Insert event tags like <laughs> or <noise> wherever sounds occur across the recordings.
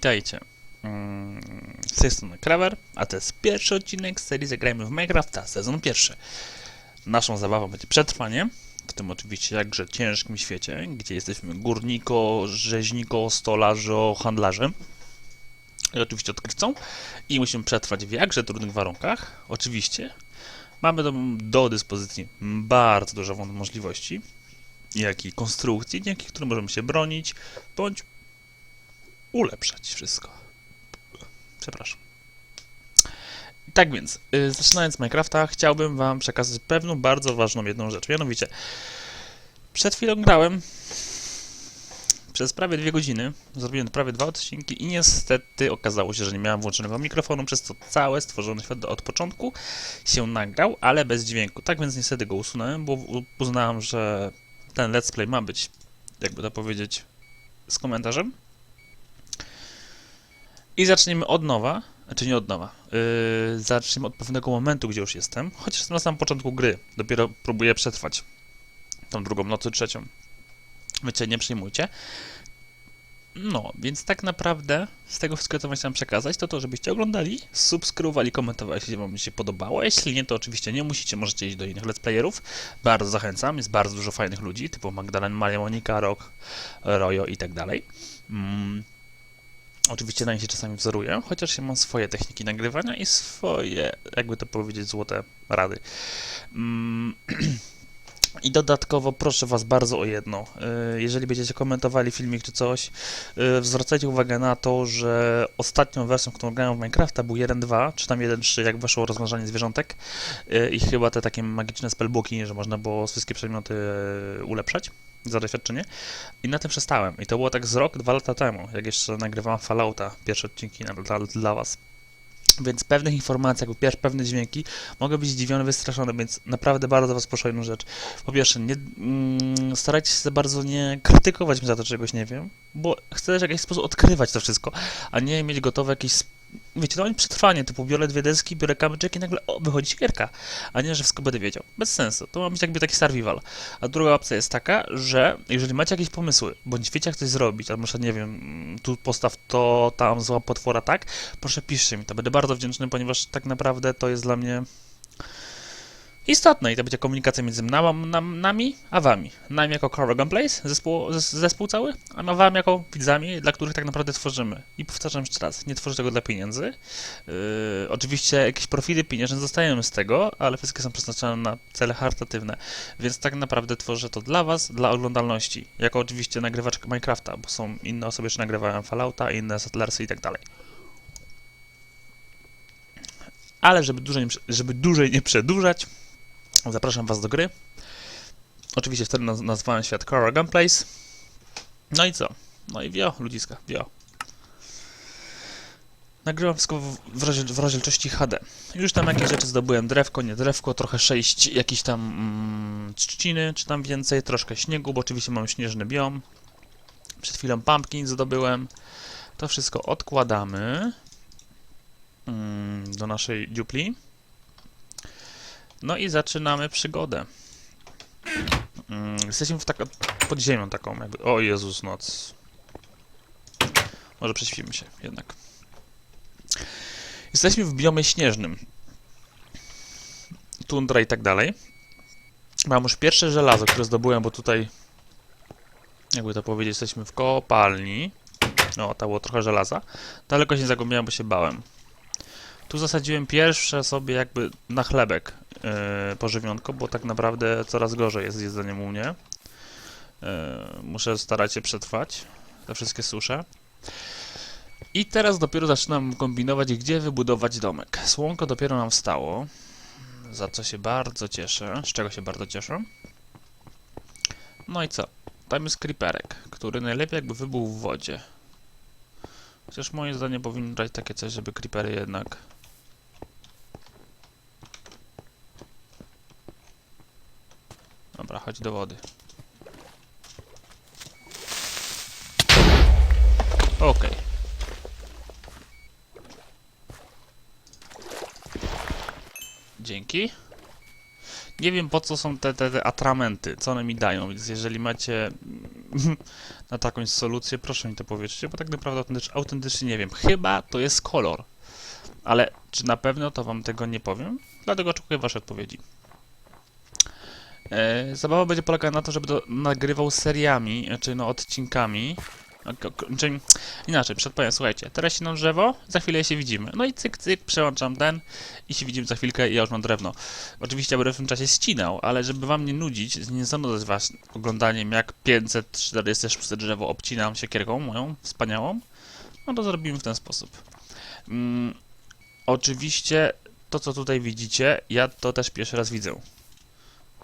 Witajcie. Mm, Z tej strony a to jest pierwszy odcinek serii Zagrajmy w Minecrafta, sezon pierwszy. Naszą zabawą będzie przetrwanie, w tym oczywiście jakże ciężkim świecie, gdzie jesteśmy górniko, rzeźniko, stolarzo, handlarzem i oczywiście odkrywcą i musimy przetrwać w jakże trudnych warunkach. Oczywiście mamy do, do dyspozycji bardzo dużo możliwości, jak i konstrukcji, dzięki którym możemy się bronić, bądź ulepszać wszystko. Przepraszam. Tak więc, y, zaczynając Minecrafta, chciałbym Wam przekazać pewną bardzo ważną jedną rzecz. Mianowicie, przed chwilą grałem przez prawie dwie godziny, zrobiłem prawie dwa odcinki i niestety okazało się, że nie miałem włączonego mikrofonu, przez co całe stworzony świat od początku się nagrał, ale bez dźwięku. Tak więc niestety go usunąłem, bo uznałem, że ten let's play ma być, jakby to powiedzieć, z komentarzem. I zaczniemy od nowa, znaczy nie od nowa, yy, zaczniemy od pewnego momentu, gdzie już jestem, chociaż jestem na samym początku gry, dopiero próbuję przetrwać tą drugą noc, czy trzecią. Wiecie, nie przejmujcie. No, więc tak naprawdę z tego wszystkiego, co wam chciałem przekazać, to to, żebyście oglądali, subskrybowali, komentowali, jeśli wam się podobało. Jeśli nie, to oczywiście nie musicie, możecie iść do innych let's playerów. Bardzo zachęcam, jest bardzo dużo fajnych ludzi, typu Magdalena, Maria, Monika, Rok, Rojo i tak dalej. Mm. Oczywiście na nich się czasami wzoruję, chociaż ja mam swoje techniki nagrywania i swoje, jakby to powiedzieć, złote rady. Mm. <clears throat> I dodatkowo proszę Was bardzo o jedno. Y, Jeżeli będziecie komentowali filmik czy coś, y, zwracajcie uwagę na to, że ostatnią wersją, którą grałem w Minecrafta był 1.2, czy tam 1.3, jak weszło rozmnażanie zwierzątek y, i chyba te takie magiczne spellbooki, że można było wszystkie przedmioty ulepszać za doświadczenie. I na tym przestałem. I to było tak z rok, dwa lata temu, jak jeszcze nagrywałem Fallouta, pierwsze odcinki dla, dla Was. Więc pewnych informacji, jakby pierwsze pewne dźwięki, mogę być zdziwiony, wystraszony, więc naprawdę bardzo Was proszę o jedną rzecz. Po pierwsze, nie, mm, starajcie się za bardzo nie krytykować mnie za to, czegoś nie wiem, bo chcę w jakiś sposób odkrywać to wszystko, a nie mieć gotowe jakieś, wiecie, to oni przetrwanie, typu biorę dwie deski, biorę kamyczek i nagle, o, wychodzi gierka, a nie, że wszystko będę wiedział. Bez sensu, to ma być jakby taki survival. A druga opcja jest taka, że jeżeli macie jakieś pomysły, bądź wiecie jak coś zrobić, albo nie wiem, tu postaw to, tam złap potwora tak, proszę piszcie mi to, będę bardzo wdzięczny, ponieważ tak naprawdę to jest dla mnie istotne i to będzie komunikacja między mną, nam, nami a wami. Nami jako Carrogan Place, zespół, zes- zespół cały, a na wami jako widzami, dla których tak naprawdę tworzymy. I powtarzam jeszcze raz, nie tworzę tego dla pieniędzy. Yy, oczywiście jakieś profily pieniężne dostajemy z tego, ale wszystkie są przeznaczone na cele charytatywne. Więc tak naprawdę tworzę to dla was, dla oglądalności. Jako oczywiście nagrywacz Minecrafta, bo są inne osoby, jeszcze nagrywają Fallouta, inne Settlersy i tak dalej. Ale żeby dłużej, żeby dłużej nie przedłużać, zapraszam was do gry. Oczywiście wtedy naz- nazwałem świat Cora Gunplace. No i co? No i wio, ludziska, wio. Nagrywam wszystko w, rozdziel, w rozdzielczości HD. Już tam jakieś rzeczy zdobyłem, drewko, nie drewko, trochę sześć jakiś tam mm, trzciny, czy tam więcej, troszkę śniegu, bo oczywiście mam śnieżny biom. Przed chwilą pumpkin zdobyłem. To wszystko odkładamy mm, do naszej dziupli. No i zaczynamy przygodę. Mm, Jesteśmy w taka, pod ziemią taką jakby. O Jezus, noc. Może prześpimy się jednak. Jesteśmy w biomie śnieżnym. Tundra i tak dalej. Mam już pierwsze żelazo, które zdobyłem, bo tutaj jakby to powiedzieć, jesteśmy w kopalni. No, tam było trochę żelaza. Daleko się nie zagłębiałem, bo się bałem. Tu zasadziłem pierwsze sobie jakby na chlebek yy, pożywionko, bo tak naprawdę coraz gorzej jest z jedzeniem u mnie. Yy, muszę starać się przetrwać te wszystkie susze. I teraz dopiero zaczynam kombinować, gdzie wybudować domek. Słonko dopiero nam wstało, za co się bardzo cieszę, z czego się bardzo cieszę. No i co? Tam jest creeperek, który najlepiej jakby wybuchł w wodzie. Chociaż moje zdanie powinno brać takie coś, żeby creepery jednak Dobra, chodź do wody. Okej. Dzięki. Nie wiem po co są te, te, te atramenty, co one mi dają, więc jeżeli macie <laughs> na taką solucję, proszę mi to powiedzcie, bo tak naprawdę autentycz- autentycznie nie wiem. Chyba to jest kolor, ale czy na pewno to wam tego nie powiem? Dlatego oczekuję waszej odpowiedzi. E, zabawa będzie polegała na to, żeby to nagrywał seriami, czy no odcinkami. Ko- Czyli inaczej, przedpowiem, słuchajcie, teraz się na drzewo, za chwilę się widzimy. No i cyk, cyk, przełączam ten i się widzimy za chwilkę i ja już mam drewno. Oczywiście będę w tym czasie ścinał, ale żeby wam nie nudzić, nie zanudzać was oglądaniem jak 546 drzewo obcinam siekierką moją wspaniałą, no to zrobimy w ten sposób. Mm, oczywiście to co tutaj widzicie, ja to też pierwszy raz widzę,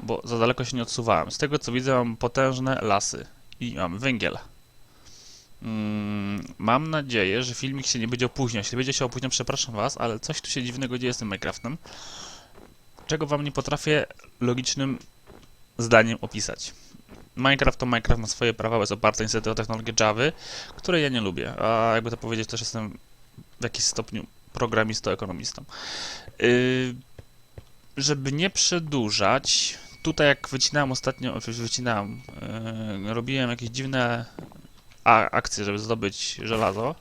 bo za daleko się nie odsuwałem. Z tego co widzę mam potężne lasy i mam węgiel. Mm, mam nadzieję, że filmik się nie będzie opóźniał. Jeśli będzie się opóźniał, przepraszam was, ale coś tu się dziwnego dzieje z tym Minecraftem czego wam nie potrafię logicznym zdaniem opisać. Minecraft to Minecraft ma swoje prawa, jest oparty niestety o technologię Java, której ja nie lubię, a jakby to powiedzieć, też jestem w jakimś stopniu programistą, ekonomistą. Yy, żeby nie przedłużać, tutaj jak wycinałem ostatnio, wycinałem, yy, robiłem jakieś dziwne akcje, żeby zdobyć żelazo,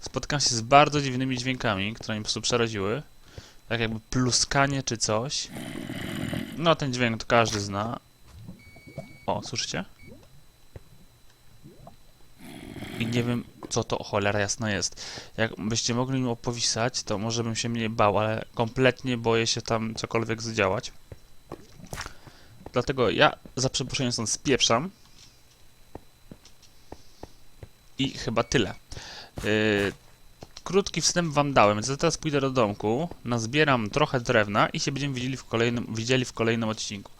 spotkałem się z bardzo dziwnymi dźwiękami, które mi po prostu przeraziły tak jakby pluskanie czy coś. No ten dźwięk to każdy zna. O, słyszycie? I nie wiem, co to cholera jasna jest. Jakbyście mogli mi opowisać, to może bym się mniej bał, ale kompletnie boję się tam cokolwiek zdziałać. Dlatego ja za przeproszeniem stąd spieprzam. I chyba tyle. Yy, krótki wstęp wam dałem, więc teraz pójdę do domku, nazbieram trochę drewna i się będziemy widzieli w kolejnym, widzieli w kolejnym odcinku.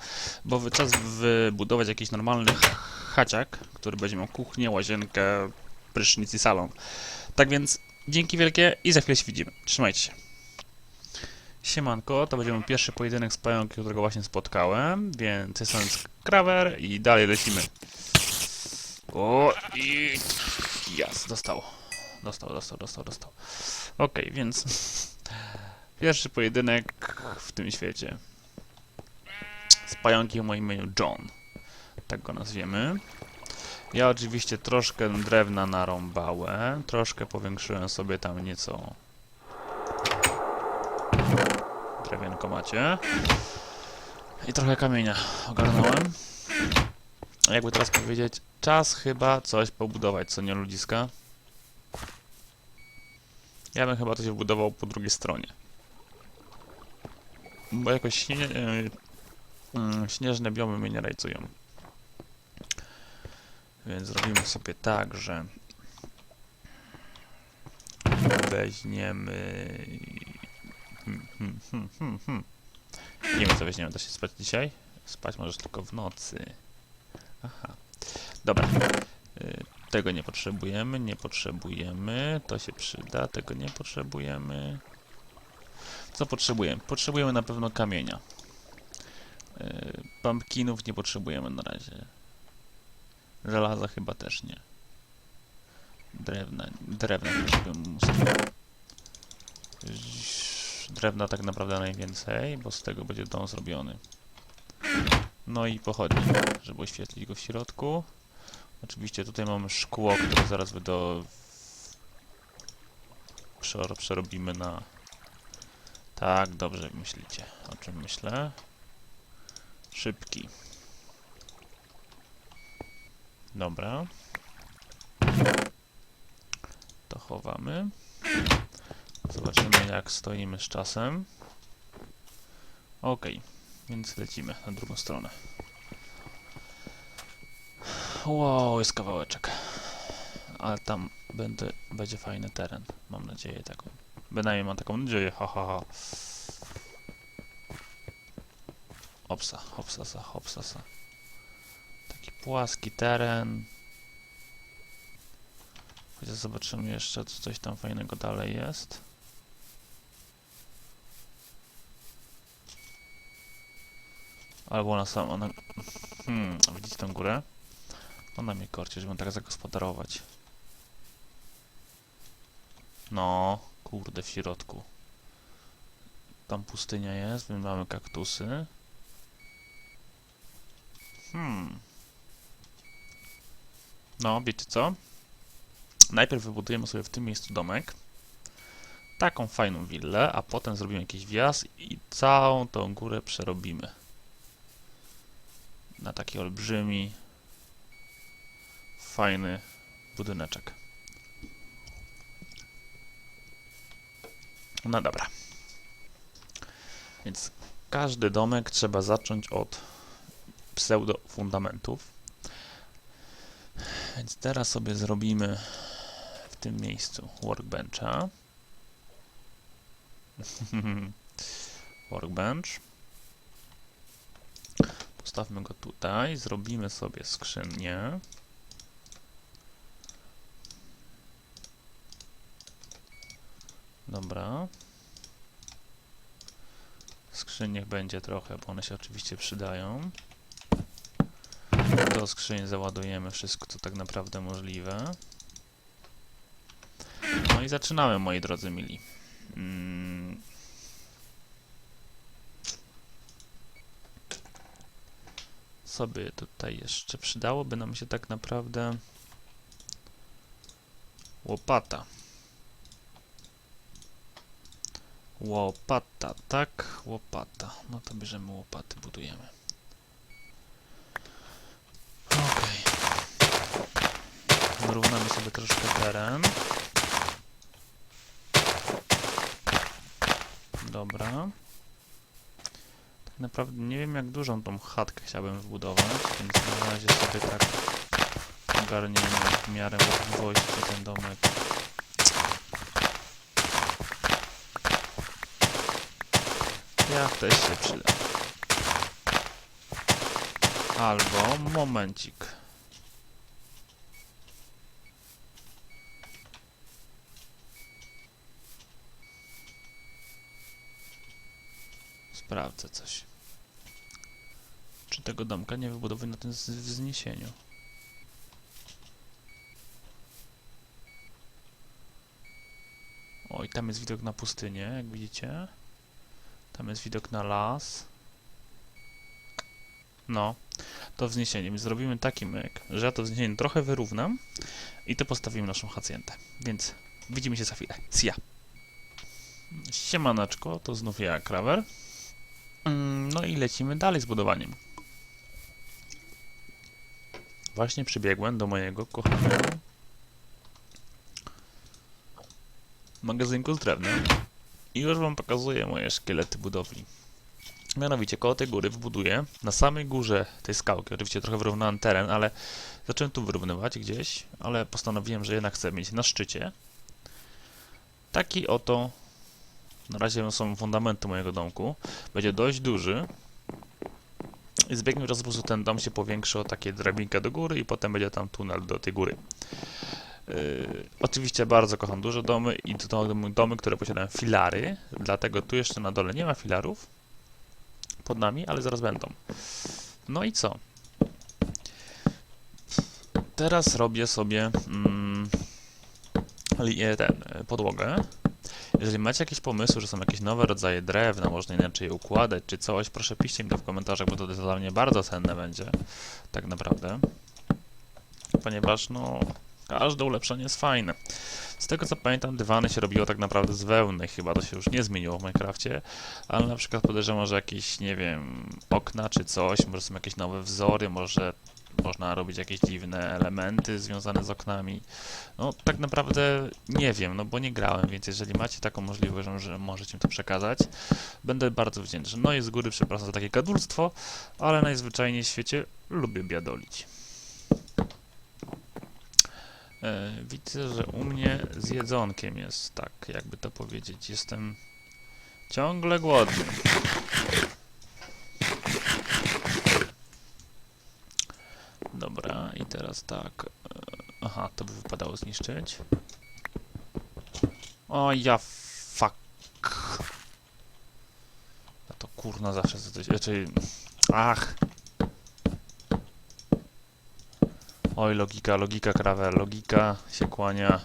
Bo czas wybudować jakiś normalny ch- chaciak, który będzie miał kuchnię, łazienkę, prysznic i salon. Tak więc dzięki wielkie i za chwilę się widzimy. Trzymajcie się. Siemanko, to będzie mój pierwszy pojedynek z pająkiem, którego właśnie spotkałem, więc jestem Krawer i dalej lecimy. O, i... Jas, dostało. Dostał, dostał, dostał, dostał. Okej, więc pierwszy pojedynek w tym świecie. Z pająkiem o imieniu John. Tak go nazwiemy. Ja oczywiście troszkę drewna narąbałem, troszkę powiększyłem sobie tam nieco drewienko macie. I trochę kamienia ogarnąłem. Jakby teraz powiedzieć, czas chyba coś pobudować, co nie ludziska? Ja bym chyba to się wbudował po drugiej stronie. Bo jakoś śnie, yy, yy, śnieżne biomy mnie nie rajcują. Więc zrobimy sobie tak, że weźmiemy... Hmm, hmm, hmm, hmm, hmm. Nie wiem co weźmiemy, da się spać dzisiaj? Spać możesz tylko w nocy. Aha. Dobra. Yy, tego nie potrzebujemy, nie potrzebujemy. To się przyda, tego nie potrzebujemy. Co potrzebujemy? Potrzebujemy na pewno kamienia. Yy, pumpkinów nie potrzebujemy na razie. Żelaza chyba też nie. Drewna, drewna też bym musiał. Drewna tak naprawdę najwięcej, bo z tego będzie dom zrobiony. No i pochodnie, żeby oświetlić go w środku. Oczywiście tutaj mamy szkło, które zaraz do... Przero- przerobimy na... Tak, dobrze myślicie. O czym myślę? Szybki. Dobra. To chowamy. Zobaczymy jak stoimy z czasem. Ok, więc lecimy na drugą stronę. Wow, jest kawałeczek. Ale tam będę, będzie fajny teren. Mam nadzieję taką. Bynajmniej mam taką nadzieję, ha ha ha. Hopsa, hopsasa, hopsasa. Taki płaski teren. Chociaż zobaczymy jeszcze, co coś tam fajnego dalej jest. Albo na sam, ona... Hmm, widzicie tą górę? Ona mnie korci, żebym tak zagospodarować. No, kurde, w środku. Tam pustynia jest, my mamy kaktusy. Hmm. No, wiecie co? Najpierw wybudujemy sobie w tym miejscu domek. Taką fajną willę, a potem zrobimy jakiś wjazd i całą tą górę przerobimy. Na taki olbrzymi, fajny budyneczek. No dobra. Więc każdy domek trzeba zacząć od pseudo fundamentów. Więc teraz sobie zrobimy w tym miejscu workbencha. <laughs> Workbench. Postawmy go tutaj. Zrobimy sobie skrzynię. Dobra. Skrzyń będzie trochę, bo one się oczywiście przydają. Do skrzyń załadujemy wszystko, co tak naprawdę możliwe. No i zaczynamy, moi drodzy mili. Mm. Sobie tutaj jeszcze przydałoby nam się tak naprawdę łopata. Łopata, tak? Łopata. No to bierzemy łopaty, budujemy. Okej. Wyrównamy sobie troszkę teren. Dobra. Tak naprawdę nie wiem jak dużą tą chatkę chciałbym wbudować, więc na razie sobie tak ogarniemy w miarę możliwości ten domek. Jak też się przyda. Albo momencik. Sprawdzę coś. Czy tego domka nie wybudować na tym wzniesieniu? Oj, tam jest widok na pustynię, jak widzicie. Tam jest widok na las. No, to wzniesienie. Więc zrobimy taki myk, że ja to wzniesienie trochę wyrównam i to postawimy naszą hacjentę. Więc widzimy się za chwilę. Sia. Siemaneczko, to znów ja, Krawer. Mm, No i lecimy dalej z budowaniem. Właśnie przybiegłem do mojego kochanego magazynku z drewnem i już wam pokazuję moje szkielety budowli. Mianowicie koło tej góry wbuduję na samej górze tej skałki, oczywiście trochę wyrównałem teren, ale zacząłem tu wyrównywać gdzieś, ale postanowiłem, że jednak chcę mieć na szczycie taki oto na razie są fundamenty mojego domku. Będzie dość duży. I z biegiem czasu po prostu ten dom się powiększy o takie drabinkę do góry i potem będzie tam tunel do tej góry. Yy, oczywiście bardzo kocham duże domy i to domy, domy, które posiadają filary, dlatego tu jeszcze na dole nie ma filarów pod nami, ale zaraz będą. No i co? Teraz robię sobie mm, e, ten, e, podłogę. Jeżeli macie jakieś pomysły, że są jakieś nowe rodzaje drewna, można inaczej układać, czy coś, proszę piszcie mi to w komentarzach, bo to dla mnie bardzo cenne będzie, tak naprawdę. Ponieważ, no, każde ulepszenie jest fajne. Z tego co pamiętam, dywany się robiło tak naprawdę z wełny, chyba to się już nie zmieniło w Minecrafcie, ale na przykład podejrzewam, że jakieś, nie wiem, okna czy coś, może są jakieś nowe wzory, może można robić jakieś dziwne elementy związane z oknami. No, tak naprawdę nie wiem, no bo nie grałem, więc jeżeli macie taką możliwość, że- że możecie mi to przekazać, będę bardzo wdzięczny. No i z góry przepraszam za takie gadulstwo, ale najzwyczajniej w świecie lubię biadolić. E, widzę, że u mnie z jedzonkiem jest, tak jakby to powiedzieć. Jestem ciągle głodny. Dobra, i teraz tak. e, Aha, to by wypadało zniszczyć. O ja fuck. Ja to kurna zawsze coś. Znaczy. Ach. Oj, logika, logika, krawer, logika się kłania.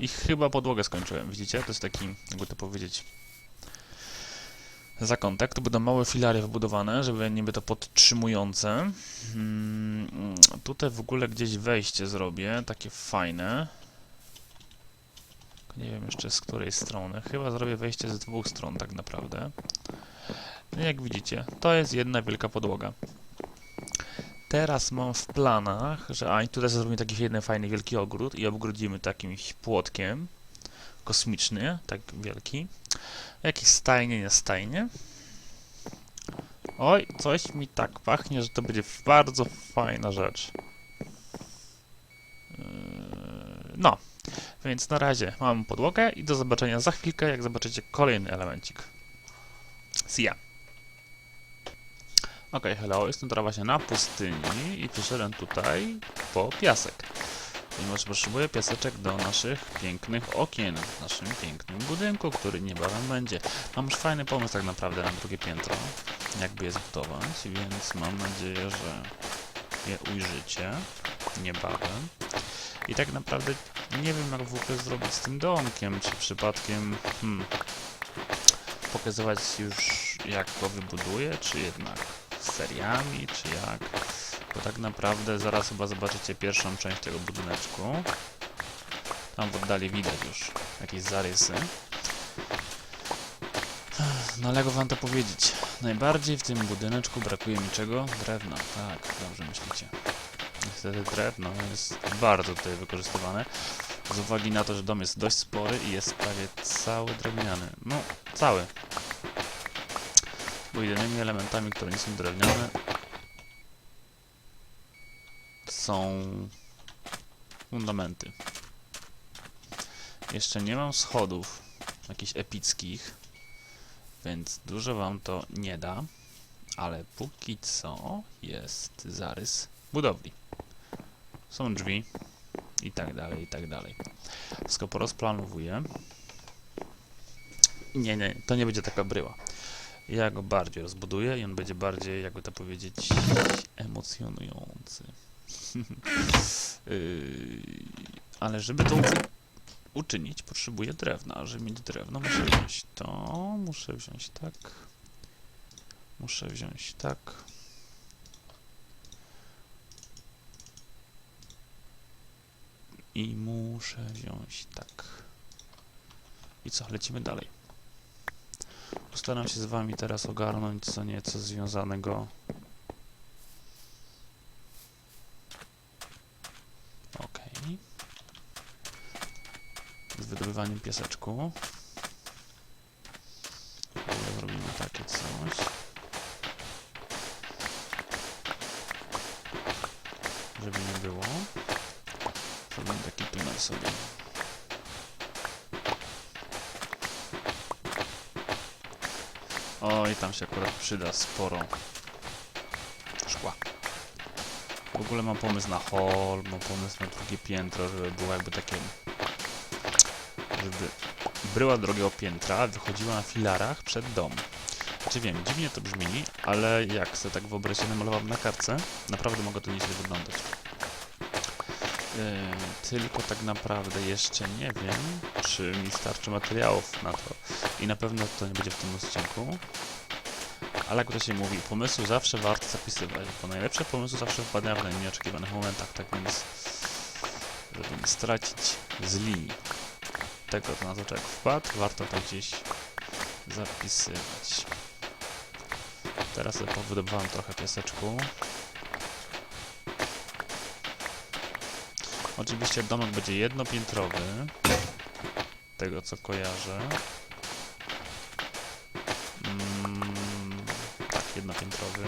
I chyba podłogę skończyłem, widzicie? To jest taki, jakby to powiedzieć, zakątek. To będą małe filary wbudowane, żeby niby to podtrzymujące. Mm, tutaj w ogóle gdzieś wejście zrobię, takie fajne. Nie wiem jeszcze z której strony. Chyba zrobię wejście z dwóch stron tak naprawdę. No jak widzicie, to jest jedna wielka podłoga. Teraz mam w planach, że a tutaj zrobimy taki jeden fajny wielki ogród i obgrodzimy takim płotkiem kosmiczny, tak wielki. Jakieś stajnie, nie stajnie. Oj, coś mi tak pachnie, że to będzie bardzo fajna rzecz. Yy, No, więc na razie mam podłogę i do zobaczenia za chwilkę, jak zobaczycie kolejny elemencik. See ya. Ok, hello, jestem teraz właśnie na pustyni i przyszedłem tutaj po piasek. Ponieważ potrzebuję piaseczek do naszych pięknych okien w naszym pięknym budynku, który niebawem będzie. Mam już fajny pomysł tak naprawdę na drugie piętro, jakby je zbudować, więc mam nadzieję, że je ujrzycie niebawem. I tak naprawdę nie wiem jak w ogóle zrobić z tym domkiem, czy przypadkiem hmm, pokazywać już jak go wybuduję, czy jednak seriami, czy jak. Bo tak naprawdę zaraz chyba zobaczycie pierwszą część tego budyneczku. Tam w oddali widać już jakieś zarysy. No ale jak wam to powiedzieć? Najbardziej w tym budyneczku brakuje mi czego? Drewna. Tak, dobrze myślicie. Niestety drewno jest bardzo tutaj wykorzystywane. Z uwagi na to, że dom jest dość spory i jest prawie cały drewniany. No, cały. Bo jedynymi elementami, które nie są drewniane są fundamenty. Jeszcze nie mam schodów jakichś epickich, więc dużo wam to nie da, ale póki co jest zarys budowli. Są drzwi i tak dalej, i tak dalej. Wszystko porozplanowuję. Nie, nie, to nie będzie taka bryła. Ja go bardziej rozbuduję i on będzie bardziej, jakby to powiedzieć, emocjonujący. Yy, ale żeby to uczy- uczynić, potrzebuję drewna. A żeby mieć drewno, muszę wziąć to, muszę wziąć tak, muszę wziąć tak. I muszę wziąć tak. I co, lecimy dalej. Postaram się z wami teraz ogarnąć co nieco związanego Okej. Z wydobywaniem piaseczku. Zrobimy takie coś. Żeby nie było. Zrobimy taki tunel sobie. Oj, tam się akurat przyda sporo szkła. W ogóle mam pomysł na hall, mam pomysł na drugie piętro, żeby było jakby takie... Żeby bryła drugiego piętra wychodziła na filarach przed dom. Znaczy wiem, dziwnie to brzmi, ale jak sobie tak wyobraźcie namalowałem na kartce, naprawdę mogę to nieźle wyglądać. Yy, tylko tak naprawdę jeszcze nie wiem, czy mi starczy materiałów na to. I na pewno to nie będzie w tym odcinku. Ale jak to się mówi, pomysły zawsze warto zapisywać, bo najlepsze pomysły zawsze wpadają w nieoczekiwanych momentach, tak więc żeby nie stracić z linii tego, na to człowiek wpadł, warto to gdzieś zapisywać. Teraz sobie powydobywałem trochę piaseczku. Oczywiście domek będzie jednopiętrowy, tego co kojarzę. Mm, tak, jednopiętrowy.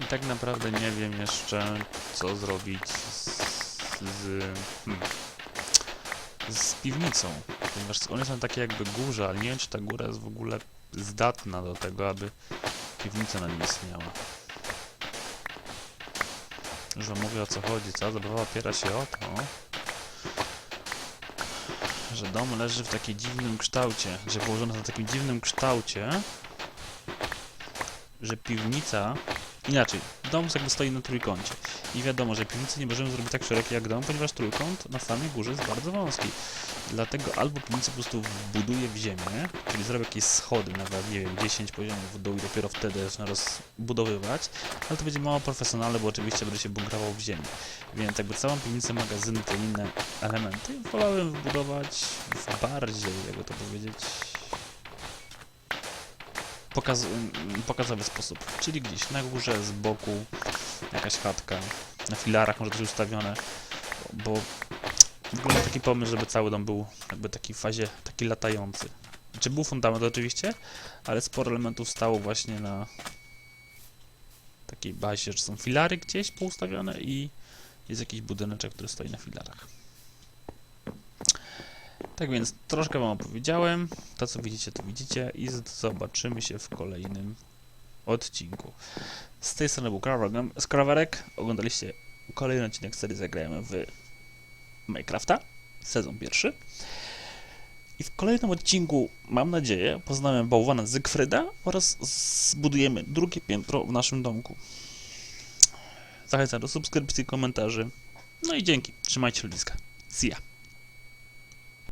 I tak naprawdę nie wiem jeszcze, co zrobić z, z, hmm, z piwnicą. Ponieważ one są takie jakby górze, ale nie wiem, czy ta góra jest w ogóle zdatna do tego, aby piwnica na niej istniała. Już wam mówię o co chodzi, cała zabawa opiera się o to, że dom leży w takim dziwnym kształcie, że położony na takim dziwnym kształcie, że piwnica Inaczej, dom jakby stoi na trójkącie. I wiadomo, że piwnicy nie możemy zrobić tak szerokiej jak dom, ponieważ trójkąt na samej górze jest bardzo wąski. Dlatego albo piwnicę po prostu wbuduję w ziemię, czyli zrobię jakieś schody, nawet nie wiem, 10 poziomów w dół i dopiero wtedy zacznę rozbudowywać, ale to będzie mało profesjonalne, bo oczywiście będę się bunkrował w ziemi. Więc jakby całą piwnicę, magazyny, te inne elementy wolałem wbudować w bardziej, jakby to powiedzieć, pokaz pokazowy sposób. Czyli gdzieś na górze, z boku, jakaś chatka, na filarach może też ustawione, bo w ogóle taki pomysł, żeby cały dom był jakby taki w fazie, taki latający. Czy był fundament oczywiście, ale sporo elementów stało właśnie na takiej bazie, że są filary gdzieś poustawione i jest jakiś budyneczek, który stoi na filarach. Tak więc troszkę wam opowiedziałem. To co widzicie, to widzicie i zobaczymy się w kolejnym odcinku. Z tej strony był Krawarek- Skrawarek. Oglądaliście kolejny odcinek serii Zagrajemy w Minecrafta, sezon pierwszy. I w kolejnym odcinku, mam nadzieję, poznamy bałwana Zygfryda oraz zbudujemy drugie piętro w naszym domku. Zachęcam do subskrypcji, komentarzy. No i dzięki. Trzymajcie ludziska. See ya.